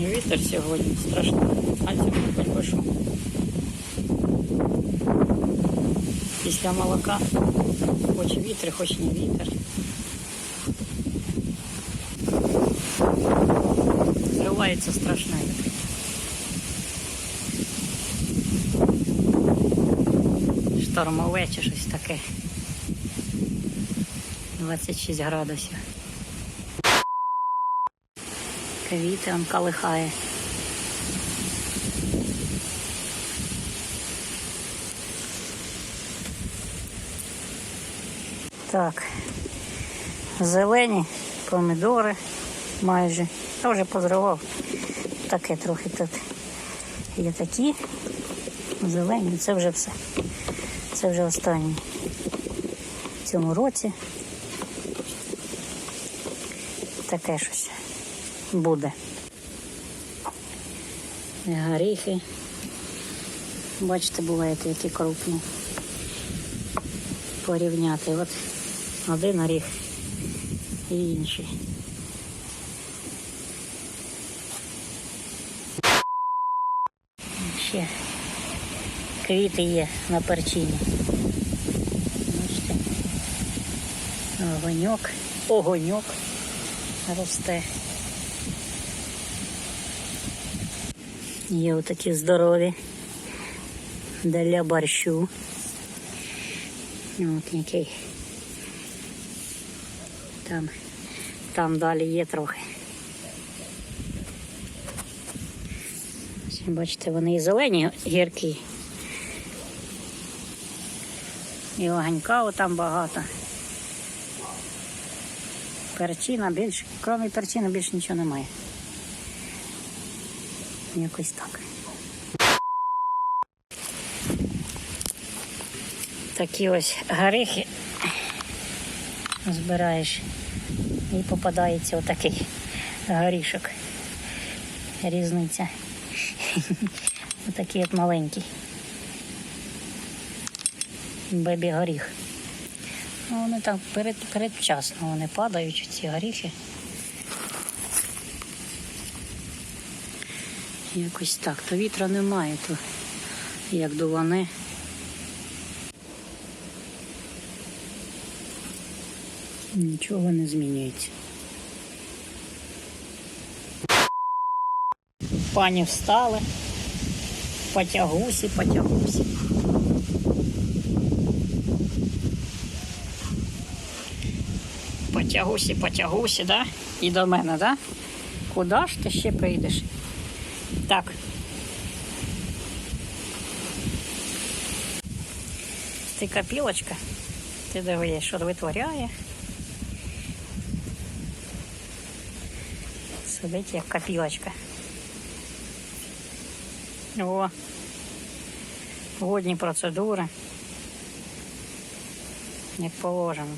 Вітер сьогодні страшний. А сьогодні що. Після молока хоч вітер, хоч не вітер. Зривається страшне. Штормове чи щось таке. 26 градусів. Квіти он колихає. Так, зелені помідори майже. Я вже позривав. Таке трохи тут є такі. Зелені, це вже все. Це вже останнє в цьому році. Таке щось буде. Горіхи. Бачите, бувають які крупні. Порівняти. От один горіх і інший. Ще квіти є на перчині. Бачите. Огоньок, огоньок росте. Є отакі здорові для борщу. От який. Там, там далі є трохи. Бачите, вони і зелені гіркі. І огонька там багато. Перчина більше, крім перчини більше нічого немає. Якось так. Такі ось горіхи збираєш і попадається отакий горішок. Різниця. Отакий от маленький. Бебі горіх. Ну, вони так перед, передчасно вони падають, ці горіхи. Якось так. То вітра немає, то як дуване. Нічого не змінюється. Пані встали. Потягусі, потягусі. Потягусі, потягусі, да? І до мене, да? Куди ж ти ще прийдеш? Так. Ти копілочка. Ти дивись, що витворяє. Сидить як копілочка. О. Водні процедури. Як положено.